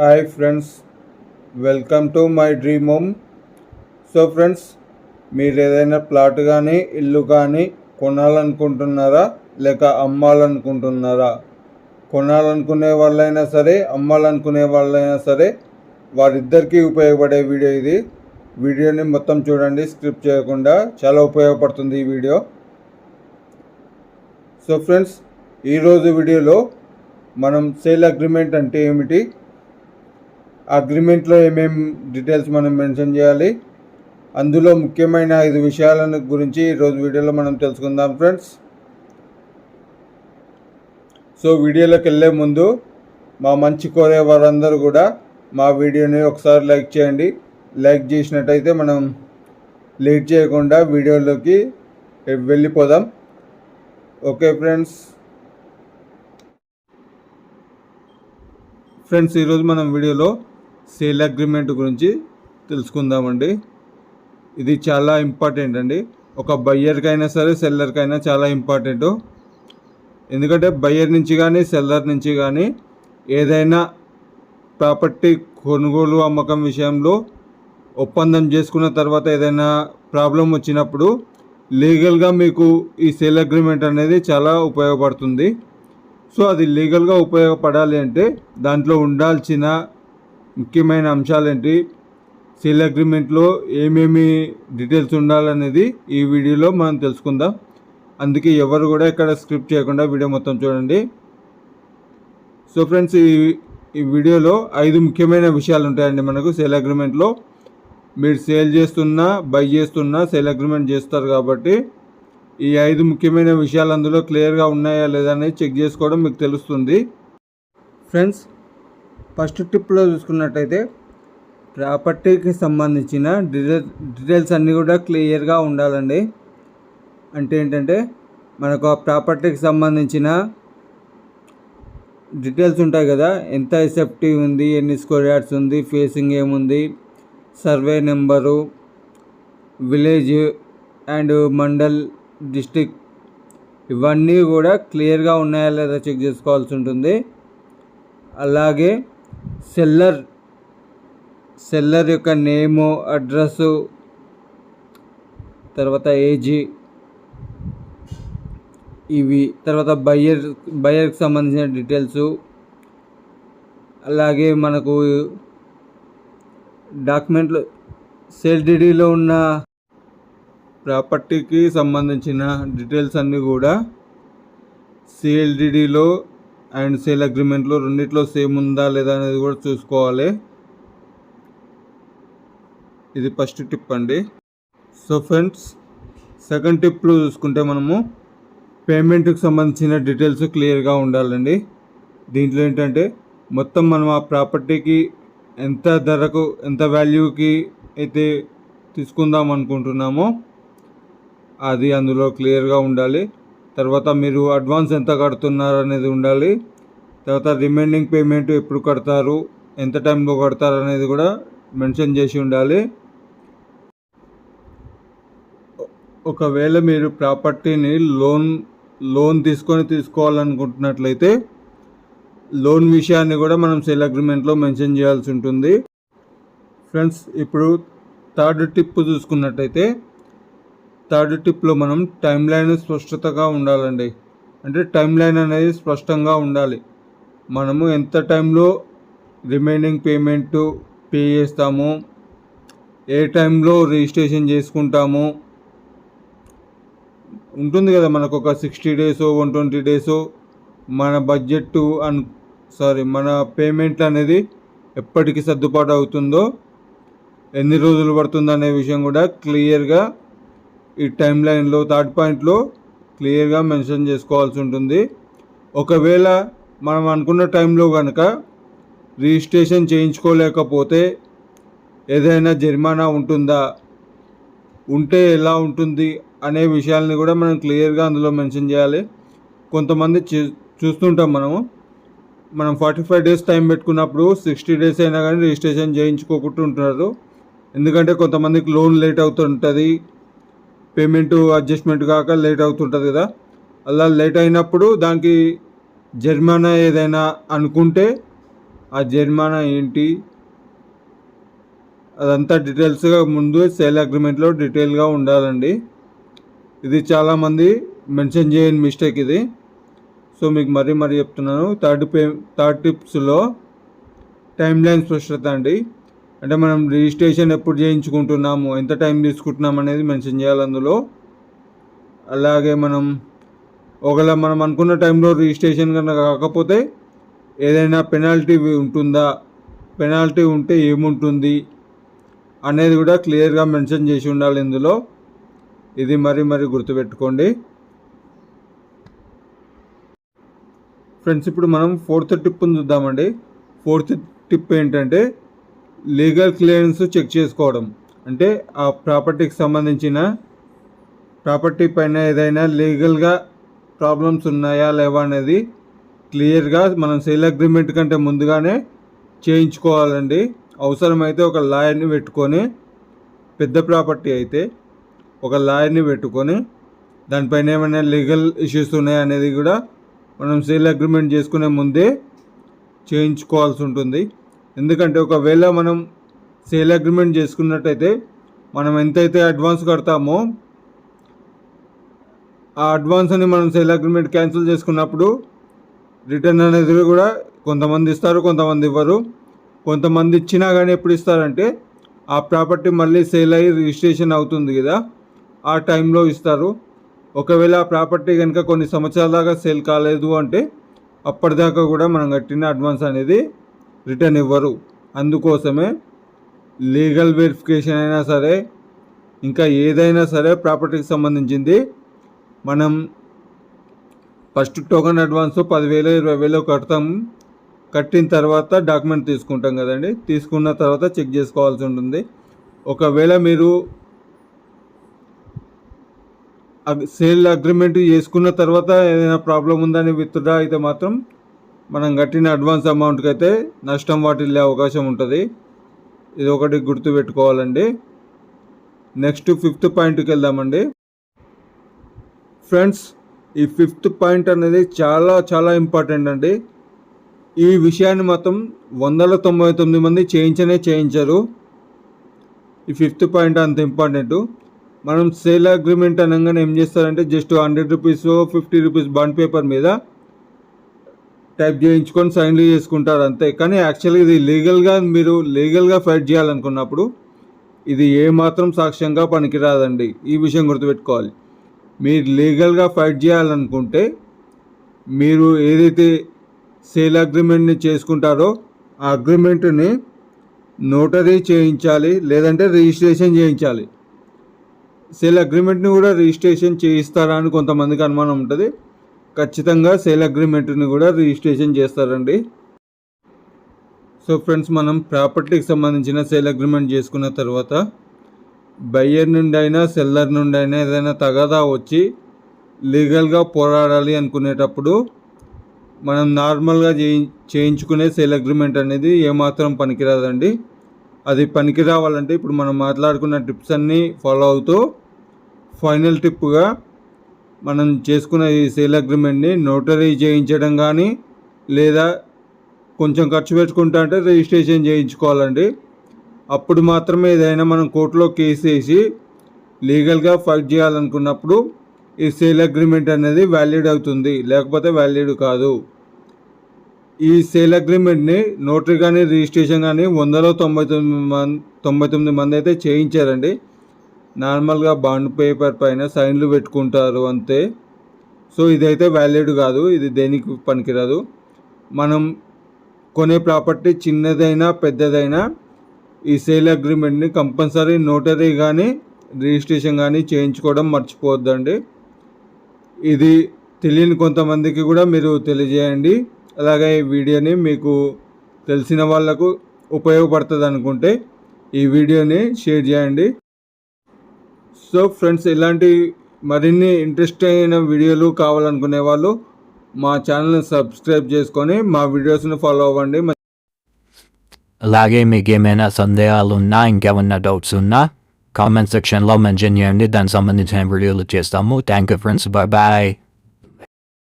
Hi friends welcome to my dream home. So friends మీరు ఏదైనా plot కానీ ఇల్లు కానీ కొనాలనుకుంటున్నారా? లేక అమ్మాలనుకుంటున్నారా? కొనాలనుకునే వాళ్ళైనా సరే అమ్మాలనుకునే వాళ్ళైనా సరే వారిద్దరికీ ఉపయోగపడే వీడియో ఇది. వీడియోని మొత్తం చూడండి స్క్రిప్ట్ చేయకుండా చాలా ఉపయోగపడుతుంది ఈ వీడియో. సో ఫ్రెండ్స్ ఈరోజు వీడియోలో మనం సేల్ అగ్రిమెంట్ అంటే ఏమిటి? అగ్రిమెంట్లో ఏమేం డీటెయిల్స్ మనం మెన్షన్ చేయాలి? అందులో ముఖ్యమైన ఐదు విషయాలను గురించి ఈరోజు వీడియోలో మనం తెలుసుకుందాం ఫ్రెండ్స్. సో వీడియోలోకి వెళ్ళే ముందు మా మంచి కోరే వారందరూ కూడా మా వీడియోని ఒకసారి లైక్ చేయండి. లైక్ చేసినట్టయితే మనం లేట్ చేయకుండా వీడియోలోకి వెళ్ళిపోదాం. Okay friends. ఫ్రెండ్స్ ఈరోజు మనం వీడియోలో సేల్ అగ్రిమెంట్ గురించి తెలుసుకుందామండి. ఇది చాలా ఇంపార్టెంట్ అండి. ఒక బయ్యర్కైనా సరే సెల్లర్కైనా చాలా ఇంపార్టెంట్. ఎందుకంటే బయ్యర్ నుంచి కానీ సెల్లర్ నుంచి కానీ ఏదైనా ప్రాపర్టీ కొనుగోలు అమ్మకం విషయంలో ఒప్పందం చేసుకున్న తర్వాత ఏదైనా ప్రాబ్లం వచ్చినప్పుడు లీగల్గా మీకు ఈ సేల్ అగ్రిమెంట్ అనేది చాలా ఉపయోగపడుతుంది. సో అది లీగల్గా ఉపయోగపడాలి అంటే దాంట్లో ఉండాల్సిన ముఖ్యమైన అంశాలు ఏంటి సేల్ అగ్రిమెంట్లో ఏమేమి డీటెయిల్స్ ఉండాలనేది ఈ వీడియోలో మనం తెలుసుకుందాం. అందుకే ఎవరు కూడా ఇక్కడ స్క్రిప్ట్ చేయకుండా వీడియో మొత్తం చూడండి. సో ఫ్రెండ్స్ ఈ ఈ వీడియోలో ఐదు ముఖ్యమైన విషయాలు ఉంటాయండి మనకు. సేల్ అగ్రిమెంట్లో మీరు సేల్ చేస్తున్నా బై చేస్తున్నా సేల్ అగ్రిమెంట్ చేస్తారు కాబట్టి ఈ ఐదు ముఖ్యమైన విషయాలు అందులో క్లియర్గా ఉన్నాయా లేదా అనేది చెక్ చేసుకోవడం మీకు తెలుస్తుంది. ఫ్రెండ్స్ ఫస్ట్ టిప్లో చూసుకున్నట్టయితే ప్రాపర్టీకి సంబంధించిన డీటెయిల్ డీటెయిల్స్ అన్నీ కూడా క్లియర్గా ఉండాలండి. అంటే ఏంటంటే మనకు ఆ ప్రాపర్టీకి సంబంధించిన డీటెయిల్స్ ఉంటాయి కదా ఎంత సేఫ్టీ ఉంది ఎన్ని స్క్వేర్ యార్డ్స్ ఉంది ఫేసింగ్ ఏముంది survey number village and mandal district ఇవన్నీ కూడా క్లియర్గా ఉన్నాయా లేదా చెక్ చేసుకోవాల్సి ఉంటుంది. అలాగే సెల్లర్ సెల్లర్ యొక్క నేము అడ్రస్సు తర్వాత ఏజీ ఇవి తర్వాత బయ్యర్ బయ్యర్కి సంబంధించిన డీటెయిల్స్ అలాగే మనకు డాక్యుమెంట్లు సేల్ డీడీలో ఉన్న ప్రాపర్టీకి సంబంధించిన డీటెయిల్స్ అన్నీ కూడా సిఎల్డిడిలో అండ్ సేల్ అగ్రిమెంట్లో రెండిట్లో సేమ్ ఉందా లేదా అనేది కూడా చూసుకోవాలి. ఇది ఫస్ట్ టిప్ అండి. సో ఫ్రెండ్స్ సెకండ్ టిప్లో చూసుకుంటే మనము పేమెంట్కి సంబంధించిన డీటెయిల్స్ క్లియర్గా ఉండాలండి. దీంట్లో ఏంటంటే మొత్తం మనం ఆ ప్రాపర్టీకి ఎంత ధరకు ఎంత వాల్యూకి అయితే తీసుకుందాం అనుకుంటున్నామో అది అందులో క్లియర్గా ఉండాలి. తర్వాత మీరు అడ్వాన్స్ ఎంత కడుతున్నారు అనేది ఉండాలి. తర్వాత రిమైండింగ్ పేమెంట్ ఎప్పుడు కడతారు ఎంత టైంలో కడతారు అనేది కూడా మెన్షన్ చేసి ఉండాలి. ఒకవేళ మీరు ప్రాపర్టీని లోన్ లోన్ తీసుకొని తీసుకోవాలనుకుంటున్నట్లయితే లోన్ విషయాన్ని కూడా మనం సేల్ అగ్రిమెంట్లో మెన్షన్ చేయాల్సి ఉంటుంది. ఫ్రెండ్స్ ఇప్పుడు థర్డ్ టిప్ చూసుకున్నట్టయితే థర్డ్ టిప్లో మనం టైం లైన్ స్పష్టతగా ఉండాలండి. అంటే టైం లైన్ అనేది స్పష్టంగా ఉండాలి. మనము ఎంత టైంలో రిమైనింగ్ పేమెంట్ పే చేస్తాము ఏ టైంలో రిజిస్ట్రేషన్ చేసుకుంటాము ఉంటుంది కదా మనకు ఒక sixty days one twenty days మన బడ్జెట్ అన్ సారీ మన పేమెంట్ అనేది ఎప్పటికి సర్దుబాటు అవుతుందో ఎన్ని రోజులు పడుతుందనే అనే విషయం కూడా క్లియర్గా ఈ టైం లైన్లో థర్డ్ పాయింట్లో క్లియర్గా మెన్షన్ చేసుకోవాల్సి ఉంటుంది. ఒకవేళ మనం అనుకున్న టైంలో కనుక రిజిస్ట్రేషన్ చేయించుకోలేకపోతే ఏదైనా జరిమానా ఉంటుందా? ఉంటే ఎలా ఉంటుంది అనే విషయాల్ని కూడా మనం క్లియర్గా అందులో మెన్షన్ చేయాలి. కొంతమంది చూస్తుంటాం మనము. మనం ఫార్టీ ఫైవ్ డేస్ టైం పెట్టుకున్నప్పుడు సిక్స్టీ డేస్ అయినా కానీ రిజిస్ట్రేషన్ చేయించుకోకుండా ఉంటున్నారు ఎందుకంటే కొంతమందికి లోన్ లేట్ అవుతుంటుంది. పేమెంట్ అడ్జస్ట్మెంట్ కాక లేట్ అవుతుంటుంది కదా. అలా లేట్ అయినప్పుడు దానికి జరిమానా ఏదైనా అనుకుంటే ఆ జరిమానా ఏంటి? అదంతా డీటెయిల్స్గా ముందు సేల్ అగ్రిమెంట్లో డీటెయిల్గా ఉండాలండి. ఇది చాలామంది మెన్షన్ చేయని మిస్టేక్ ఇది. సో మీకు మరీ మరీ చెప్తున్నాను. థర్డ్ పే థర్డ్ టిప్స్లో టైం లైన్ స్పష్టత అండి. అంటే మనం రిజిస్ట్రేషన్ ఎప్పుడు చేయించుకుంటున్నాము ఎంత టైం తీసుకుంటున్నాం అనేది మెన్షన్ చేయాలి అందులో. అలాగే మనం ఒకవేళ మనం అనుకున్న టైంలో రిజిస్ట్రేషన్ కనుక కాకపోతే ఏదైనా పెనాల్టీ ఉంటుందా పెనాల్టీ ఉంటే ఏముంటుంది అనేది కూడా క్లియర్గా మెన్షన్ చేసి ఉండాలి ఇందులో. ఇది మరి మరి గుర్తుపెట్టుకోండి. ఫ్రెండ్స్ ఇప్పుడు మనం ఫోర్త్ టిప్ చూద్దామండి. ఫోర్త్ టిప్ ఏంటంటే లీగల్ క్లియరెన్స్ చెక్ చేసుకోవడం. అంటే ఆ ప్రాపర్టీకి సంబంధించిన ప్రాపర్టీ పైన ఏదైనా లీగల్గా ప్రాబ్లమ్స్ ఉన్నాయా లేవా అనేది క్లియర్గా మనం సేల్ అగ్రిమెంట్ కంటే ముందుగానే చేయించుకోవాలండి. అవసరమైతే ఒక లాయర్ని పెట్టుకొని పెద్ద ప్రాపర్టీ అయితే ఒక లాయర్ని పెట్టుకొని దానిపైన ఏమైనా లీగల్ ఇష్యూస్ ఉన్నాయా అనేది కూడా మనం సేల్ అగ్రిమెంట్ చేసుకునే ముందే చేయించుకోవాల్సి ఉంటుంది. ఎందుకంటే ఒకవేళ మనం సేల్ అగ్రిమెంట్ చేసుకున్నట్టయితే మనం ఎంతైతే అడ్వాన్స్ కడతామో ఆ అడ్వాన్స్ అని మనం సేల్ అగ్రిమెంట్ క్యాన్సిల్ చేసుకున్నప్పుడు రిటర్న్ అనేది కూడా కొంతమంది ఇస్తారు కొంతమంది ఇవ్వరు. కొంతమంది ఇచ్చినా కానీ ఎప్పుడు ఇస్తారంటే ఆ ప్రాపర్టీ మళ్ళీ సేల్ అయ్యి రిజిస్ట్రేషన్ అవుతుంది కదా ఆ టైంలో ఇస్తారు. ఒకవేళ ఆ ప్రాపర్టీ కనుక కొన్ని సంవత్సరాల దాకా సేల్ కాలేదు అంటే అప్పటిదాకా కూడా మనం కట్టిన అడ్వాన్స్ అనేది రిటర్న్ ఇవ్వరు. అందుకోసమే లీగల్ వెరిఫికేషన్ అయినా సరే ఇంకా ఏదైనా సరే ప్రాపర్టీకి సంబంధించింది మనం ఫస్ట్ టోకన్ అడ్వాన్స్ పదివేలు ఇరవై వేలు కడతాం. కట్టిన తర్వాత డాక్యుమెంట్ తీసుకుంటాం కదండి. తీసుకున్న తర్వాత చెక్ చేసుకోవాల్సి ఉంటుంది. ఒకవేళ మీరు సేల్ అగ్రిమెంట్ చేసుకున్న తర్వాత ఏదైనా ప్రాబ్లం ఉందని విత్డ్రా అయితే మాత్రం మనం కట్టిన అడ్వాన్స్ అమౌంట్కి అయితే నష్టం వాటిల్లే అవకాశం ఉంటుంది. ఇది ఒకటి గుర్తు పెట్టుకోవాలండి. నెక్స్ట్ ఫిఫ్త్ పాయింట్కి వెళ్దామండి. ఫ్రెండ్స్ ఈ ఫిఫ్త్ పాయింట్ అనేది చాలా చాలా ఇంపార్టెంట్ అండి. ఈ విషయాన్ని మాత్రం వందల తొంభై తొమ్మిది మంది చేయించనే చేయించరు. ఈ ఫిఫ్త్ పాయింట్ అంత ఇంపార్టెంట్. మనం సేల్ అగ్రిమెంట్ అనగానే ఏం చేస్తారంటే just hundred rupees fifty rupees bond paper మీద టైప్ చేయించుకొని సైన్లు చేసుకుంటారు అంతే. కానీ యాక్చువల్గా ఇది లీగల్గా మీరు లీగల్గా ఫైట్ చేయాలనుకున్నప్పుడు ఇది ఏమాత్రం సాక్ష్యంగా పనికిరాదండి. ఈ విషయం గుర్తుపెట్టుకోవాలి. మీరు లీగల్గా ఫైట్ చేయాలనుకుంటే మీరు ఏదైతే సేల్ అగ్రిమెంట్ని చేసుకుంటారో ఆ అగ్రిమెంట్ని నోటరీ చేయించాలి లేదంటే రిజిస్ట్రేషన్ చేయించాలి. సేల్ అగ్రిమెంట్ని కూడా రిజిస్ట్రేషన్ చేయిస్తారా అని కొంతమందికి అనుమానం ఉంటుంది. ఖచ్చితంగా సేల్ అగ్రిమెంట్ని కూడా రిజిస్ట్రేషన్ చేస్తారండి. సో ఫ్రెండ్స్ మనం ప్రాపర్టీకి సంబంధించిన సేల్ అగ్రిమెంట్ చేసుకున్న తర్వాత బయ్యర్ నుండి అయినా సెల్లర్ నుండి అయినా ఏదైనా తగాదా వచ్చి లీగల్గా పోరాడాలి అనుకునేటప్పుడు మనం నార్మల్గా చేయించుకునే సేల్ అగ్రిమెంట్ అనేది ఏమాత్రం పనికిరాదండి. అది పనికి రావాలంటే ఇప్పుడు మనం మాట్లాడుకున్న టిప్స్ అన్నీ ఫాలో అవుతూ ఫైనల్ టిప్గా మనం చేసుకున్న ఈ సేల్ అగ్రిమెంట్ని నోటరీ చేయించడం కానీ లేదా కొంచెం ఖర్చు పెట్టుకుంటా అంటే రిజిస్ట్రేషన్ చేయించుకోవాలండి. అప్పుడు మాత్రమే ఏదైనా మనం కోర్టులో కేసు వేసి లీగల్గా ఫైట్ చేయాలనుకున్నప్పుడు ఈ సేల్ అగ్రిమెంట్ అనేది వ్యాలిడ్ అవుతుంది లేకపోతే వ్యాలిడ్ కాదు. ఈ సేల్ అగ్రిమెంట్ని నోటరీ కానీ రిజిస్ట్రేషన్ కానీ వందలో తొంభై తొమ్మిది మంది తొంభై తొమ్మిది మంది అయితే చేయించారండి. నార్మల్గా బాండ్ పేపర్ పైన సైన్లు పెట్టుకుంటారు అంతే. సో ఇదైతే వ్యాలిడ్ కాదు. ఇది దేనికి పనికిరాదు. మనం కొనే ప్రాపర్టీ చిన్నదైనా పెద్దదైనా ఈ సేల్ అగ్రిమెంట్ని కంపల్సరీ నోటరీ కానీ రిజిస్ట్రేషన్ కానీ చేయించుకోవడం మర్చిపోవద్దండి. ఇది తెలియని కొంతమందికి కూడా మీరు తెలియజేయండి. అలాగే ఈ వీడియోని మీకు తెలిసిన వాళ్ళకు ఉపయోగపడుతుంది అనుకుంటే ఈ వీడియోని షేర్ చేయండి. సో ఫ్రెండ్స్ ఇలాంటి మరిన్ని ఇంట్రెస్ట్ అయిన వీడియోలు కావాలనుకునే వాళ్ళు మా ఛానల్ని సబ్స్క్రైబ్ చేసుకొని మా వీడియోస్ని ఫాలో అవ్వండి. అలాగే మీకు ఏమైనా సందేహాలు ఉన్నా ఇంకేమన్నా డౌట్స్ ఉన్నా కామెంట్ సెక్షన్లో మెన్షన్ చేయండి దానికి సంబంధించిన వీడియోలు చేస్తాము. Thank you friends bye bye